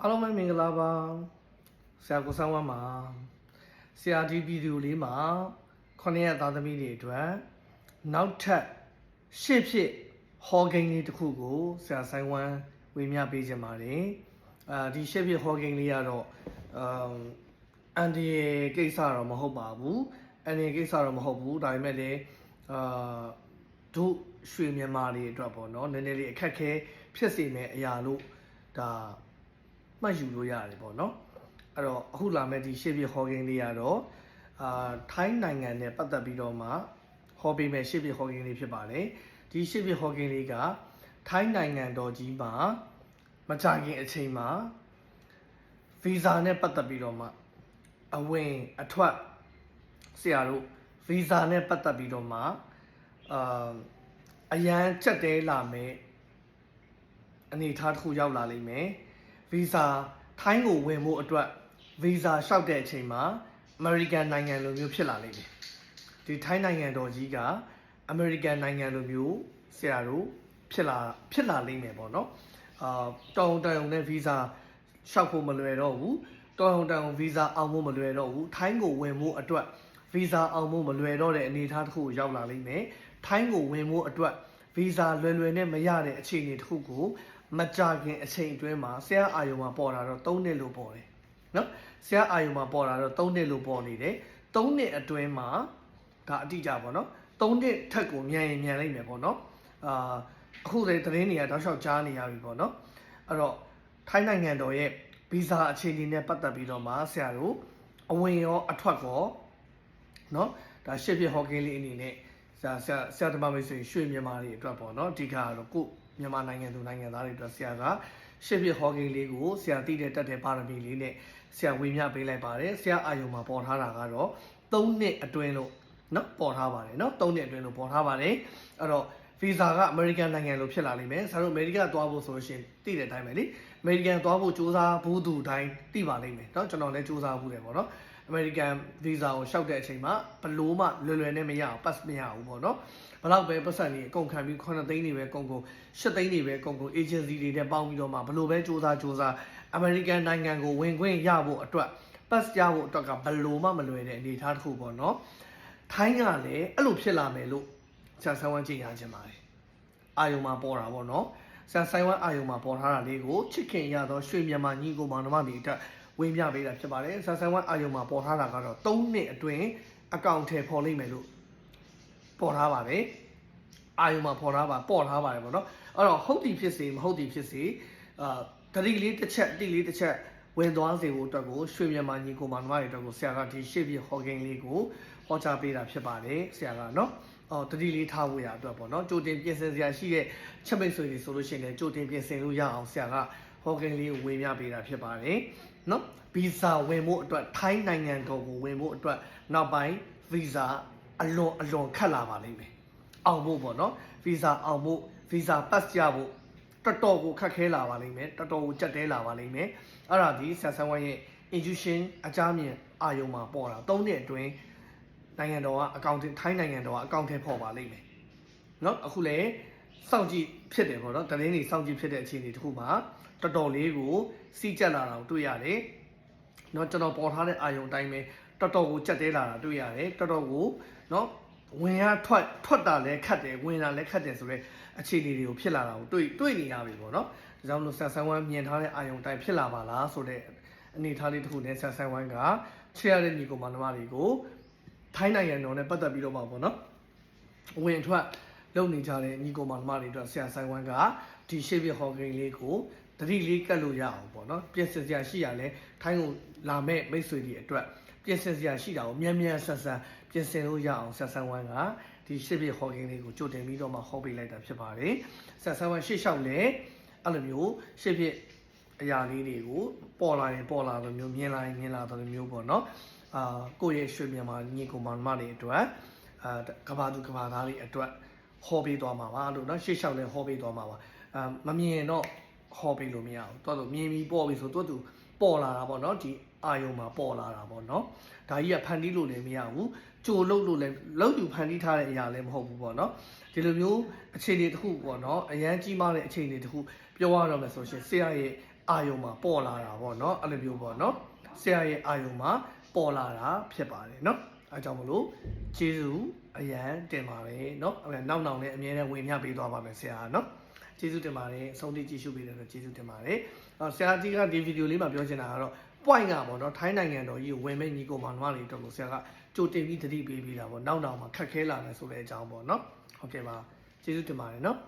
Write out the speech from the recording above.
အားလုံးပဲမင်္ဂလာပါဆရာကိုဆောင်ဝမ်းပါဆရာဒီဗီဒီယိုလေးမှာခုနှစ်ရက်သားသမီးတွေအတွက်နောက်ထပ်ရှေ့ဖြစ်ဟောဂိမ်းလေးတစ်ခုကိုဆရာဆိုင်ဝမ်းဝေမျှပေးခြင်းပါတယ်အာဒီရှေ့ဖြစ်ဟောဂိမ်းလေးကတော့အမ်အန်ဒီရဲ့ကိစ္စတော့မဟုတ်ပါဘူးအန်ဒီရဲ့ကိစ္စတော့မဟုတ်ဘူးဒါပေမဲ့လည်းအာတို့ရွှေမြန်မာတွေအတွက်ပေါ့နော်နည်းနည်းလေးအခက်ခဲဖြစ်စေမယ့်အရာလို့ဒါ မှတ်ယူလို့ရတယ်ပေါ့နော်အဲ့တော့အခုလာမဲ့ဒီရှေ့ပြဟော်ဂင်းလေးကတော့အာထိုင်းနိုင်ငံနဲ့ပတ်သက်ပြီးတော့မှဟောပေးမဲ့ရှေ့ပြဟော်ဂင်းလေးဖြစ်ပါတယ်ဒီရှေ့ပြဟော်ဂင်းလေးကထိုင်းနိုင်ငံတော်ကြီးမှာမကြခင်အချိန်မှာဗီဇာနဲ့ပတ်သက်ပြီးတော့မှအဝင်အထွက်ဆရာတို့ဗီဇာနဲ့ပတ်သက်ပြီးတော့မှအာအရန်ချက်တဲလာမဲ့အနေအထားတစ်ခုရောက်လာလိမ့်မယ် ဗီဇာထိုင်းကိုဝင်ဖို့အတွက်ဗီဇာလျှောက်တဲ့အချိန်မှာအမေရိကန်နိုင်ငံလိုမျိုးဖြစ်လာလိမ့်မယ်ဒီထိုင်းနိုင်ငံတော်ကြီးကအမေရိကန်နိုင်ငံလိုမျိုးဆရာတို့ဖြစ်လာဖြစ်လာလိမ့်မယ်ပေါ့နော်အာတောင်တန်ုံနဲ့ဗီဇာလျှောက်ဖို့မလွယ်တော့ဘူးတောင်တန်ုံဗီဇာအောင်ဖို့မလွယ်တော့ဘူးထိုင်းကိုဝင်ဖို့အတွက်ဗီဇာအောင်ဖို့မလွယ်တော့တဲ့အနေအထားတစ်ခုကိုရောက်လာလိမ့်မယ်ထိုင်းကိုဝင်ဖို့အတွက်ဗီဇာလွယ်လွယ်နဲ့မရတဲ့အခြေအနေတစ်ခုကို မကြခင်အချိန်အတွင်းမှာဆရာအာယုံမှာပေါ်လာတော့3နှစ်လို့ပေါ်တယ်နော်ဆရာအာယုံမှာပေါ်လာတော့3နှစ်လို့ပေါ်နေတယ်3နှစ်အတွင်းမှာဒါအတိအကျပေါ့နော်3နှစ်ထက်ကိုမြန်ရင်မြန်လိုက်မယ်ပေါ့နော်အာအခုလေသတင်းတွေကတောက်လျှောက်ကြားနေရပြီပေါ့နော်အဲ့တော့ထိုင်းနိုင်ငံတော်ရဲ့ဗီဇာအခြေအနေနဲ့ပတ်သက်ပြီးတော့မှဆရာတို့အဝင်ရောအထွက်ရောနော်ဒါရှစ်ဖြစ်ဟော့ကင်းလေးအနေနဲ့ဆရာဆရာဆရာတမမိတ်ဆွေရွှေမြန်မာတွေအတွက်ပေါ့နော်အဓိကကတော့ကို မြန်မာနိုင်ငံသူနိုင်ငံသားတွေအတွက်ဆရာကရှစ်ဖြစ်ဟောဂိမ်းလေးကိုဆရာသိတဲ့တက်တဲ့ပါရမီလေးနဲ့ဆရာဝေမျှပေးလိုက်ပါတယ်ဆရာအာယုံမှာပေါ်ထားတာကတော့3နှစ်အတွင်းလို့เนาะပေါ်ထားပါတယ်เนาะ3နှစ်အတွင်းလို့ပေါ်ထားပါတယ်အဲ့တော့ဗီဇာကအမေရိကန်နိုင်ငံလိုဖြစ်လာလိမ့်မယ်ဆရာတို့အမေရိကန်သွားဖို့ဆိုလို့ရှိရင်သိတဲ့အတိုင်းပဲလေအမေရိကန်သွားဖို့စူးစမ်းဘူးသူတိုင်းသိပါလိမ့်မယ်เนาะကျွန်တော်လည်းစူးစမ်းဘူးတယ်ပေါ့နော် အမေရိကန်ဗီဇာကိုလျှောက်တဲ့အချိန်မှာဘလို့မှလွယ်လွယ်နဲ့မရအောင်ပတ်မရဘူးပေါ့နော်ဘလောက်ပဲပတ်စံနေအကုန်ခံပြီး9သိန်းတွေပဲကုန်ကုန်10သိန်းတွေပဲကုန်ကုန် agency တွေနဲ့ပေါင်းပြီးတော့မှဘလို့ပဲစူးစမ်းစူးစမ်းအမေရိကန်နိုင်ငံကိုဝင်ခွင့်ရဖို့အတွက်ပတ်ရဖို့အတွက်ကဘလို့မှမလွယ်တဲ့အနေအထားတစ်ခုပေါ့နော်ထိုင်းကလည်းအဲ့လိုဖြစ်လာမယ်လို့ဆရာဆန်းဝမ်းကြည့်ရခြင်းပါတယ်အာယုံမှာပေါ်တာပေါ့နော်ဆရာဆိုင်ဝမ်းအာယုံမှာပေါ်ထားတာလေးကိုချစ်ခင်ရသောရွှေမြန်မာညီကိုမောင်နှမတွေအတွက် ဝင်းပြပေးတာဖြစ်ပါတယ်ဆရာဆိုင်ဝမ်းအာယုံမှာပေါ်ထားတာကတော့3နှစ်အတွင်းအကောင့်ထဲပေါ်လိမ့်မယ်လို့ပေါ်ထားပါတယ်အာယုံမှာပေါ်ထားပါပေါ်ထားပါတယ်ပေါ့နော်အဲ့တော့ဟုတ်သည်ဖြစ်စေမဟုတ်သည်ဖြစ်စေအာတတိလေးတစ်ချက်အတိလေးတစ်ချက်ဝင်သွားစေဖို့အတွက်ကိုရွှေမြန်မာညီကိုမောင်နှမတွေအတွက်ကိုဆရာကဒီရှေ့ပြဟော်ဂိမ်းလေးကိုဟောကြားပေးတာဖြစ်ပါတယ်ဆရာကနော်အော်တတိလေးထားဖို့ရအတွက်ပေါ့နော်ကြိုတင်ပြင်ဆင်စရာရှိတဲ့ချက်မိတ်ဆွေတွေဆိုလို့ရှိရင်လည်းကြိုတင်ပြင်ဆင်လို့ရအောင်ဆရာက ဟောကိန်းလေးကိုဝင်ပြပေးတာဖြစ်ပါတယ်နော်ဗီဇာဝင်ဖို့အတွက်ထိုင်းနိုင်ငံတော်ကိုဝင်ဖို့အတွက်နောက်ပိုင်းဗီဇာအလွန်အလွန်ခက်လာပါလိမ့်မယ်အောင်ဖို့ပေါ့နော်ဗီဇာအောင်ဖို့ဗီဇာပတ်ရဖို့တော်တော်ကိုခက်ခဲလာပါလိမ့်မယ်တော်တော်ကိုကြက်တဲလာပါလိမ့်မယ်အဲ့ဒါဒီဆန်ဆန်ဝိုင်းရဲ့ intuition အကြမ်းမြင်အာယုံမှာပေါ်တာသုံးနှစ်အတွင်းနိုင်ငံတော်ကအကောင့်ထိုင်းနိုင်ငံတော်ကအကောင့်ထဲပေါ်ပါလိမ့်မယ်နော်အခုလည်း စောင့်ကြည့်ဖြစ်တယ်ပေါ့နော်တလင်းတွေစောင့်ကြည့်ဖြစ်တဲ့အခြေအနေတစ်ခုမှာတော်တော်လေးကိုစီးကြက်လာတာကိုတွေ့ရတယ်เนาะကျွန်တော်ပေါ်ထားတဲ့အာယုံအတိုင်းပဲတော်တော်ကိုကြက်တဲလာတာတွေ့ရတယ်တော်တော်ကိုเนาะ ဝင်ရထွက်ထွက်တာလည်းခတ်တယ်ဝင်တာလည်းခတ်တယ်ဆိုတော့အခြေအနေတွေကိုဖြစ်လာတာကိုတွေ့တွေ့နေရပြီပေါ့နော်ဒါကြောင့်လို့ဆန်ဆန်ဝမ်းမြင်ထားတဲ့အာယုံတိုင်းဖြစ်လာပါလားဆိုတဲ့အနေအထားလေးတစ်ခုနဲ့ဆန်ဆန်ဝမ်းကချေရတဲ့ညီကောင်မနှမတွေကိုထိုင်းနိုင်ငံတော်နဲ့ပတ်သက်ပြီးတော့မှာပေါ့နော်ဝင်ထွက် လုပ်နေကြတဲ့ညီကောင်မနှမတွေအတွက်ဆန်ဆန်ဝမ်းကဒီရှေ့ပြဟော်ဂိမ်းလေးကိုတတိလေးကတ်လို့ရအောင်ပေါ့နော်ပြင်ဆင်စရာရှိရလဲထိုင်းကိုလာမဲ့မိတ်ဆွေတွေအတွက်ပြင်ဆင်စရာရှိတာကိုမြန်မြန်ဆန်ဆန်ပြင်ဆင်လို့ရအောင်ဆက်ဆန်ဝမ်းကဒီရှစ်ပြဟော်ကင်းလေးကိုကြိုတင်ပြီးတော့မှဟောပေးလိုက်တာဖြစ်ပါတယ်ဆက်ဆန်ဝမ်းရှေ့လျှောက်လဲအဲ့လိုမျိုးရှစ်ပြအရာလေးတွေကိုပေါ်လာရင်ပေါ်လာလိုမျိုးမြင်လာရင်မြင်လာလိုမျိုးပေါ့နော်အာကိုယ့်ရဲ့ရွှေမြန်မာညီကောင်မမတွေအတွက်အာကဘာသူကဘာသားတွေအတွက် ဟောပေးသွားမှာပါလို့နော်ရှေ့လျှောက်လဲဟောပေးသွားမှာပါအာမမြင်တော့ဟောပေးလို့မရဘူးတော်တော်မြင်ပြီးပေါ်ပြီဆိုတော့သူပေါ်လာတာပေါ့နော်ဒီအာယုံမှာပေါ်လာတာပေါ့နော်ဒါကြီးကဖန်တီးလို့လည်းမရဘူးကြိုလုတ်လို့လည်းလုတ်ယူဖန်တီးထားတဲ့အရာလည်းမဟုတ်ဘူးပေါ့နော်ဒီလိုမျိုးအခြေအနေတစ်ခုပေါ့နော်အရန်ကြီးမားတဲ့အခြေအနေတစ်ခုပြောရတော့မယ်ဆိုရှင်ဆရာရဲ့အာယုံမှာပေါ်လာတာပေါ့နော်အဲ့လိုမျိုးပေါ့နော်ဆရာရဲ့အာယုံမှာပေါ်လာတာဖြစ်ပါတယ်နော် အဲကြောင့်မလို့ကျေးဇူးအရန်တင်ပါတယ်နော်အဲ့နောက်နောက်လည်းအမြဲတမ်းဝင်မြပေးသွားပါမယ်ဆရာနော်ကျေးဇူးတင်ပါတယ်အဆုံးထိကြည့်ရှုပေးတဲ့အတွက်ကျေးဇူးတင်ပါတယ်အော်ဆရာကြီးကဒီဗီဒီယိုလေးမှာပြောချင်တာကတော့ point ကပေါ့နော်ထိုင်းနိုင်ငံတော်ကြီးကိုဝင်မဲ့ညီကိုမောင်နှမလေးတို့လို့ဆရာကကြိုတင်ပြီးတတိပေးပြီးတာပေါ့နောက်နောက်မှာခက်ခဲလာမယ်ဆိုတဲ့အကြောင်းပေါ့နော်ဟုတ်ကဲ့ပါကျေးဇူးတင်ပါတယ်နော်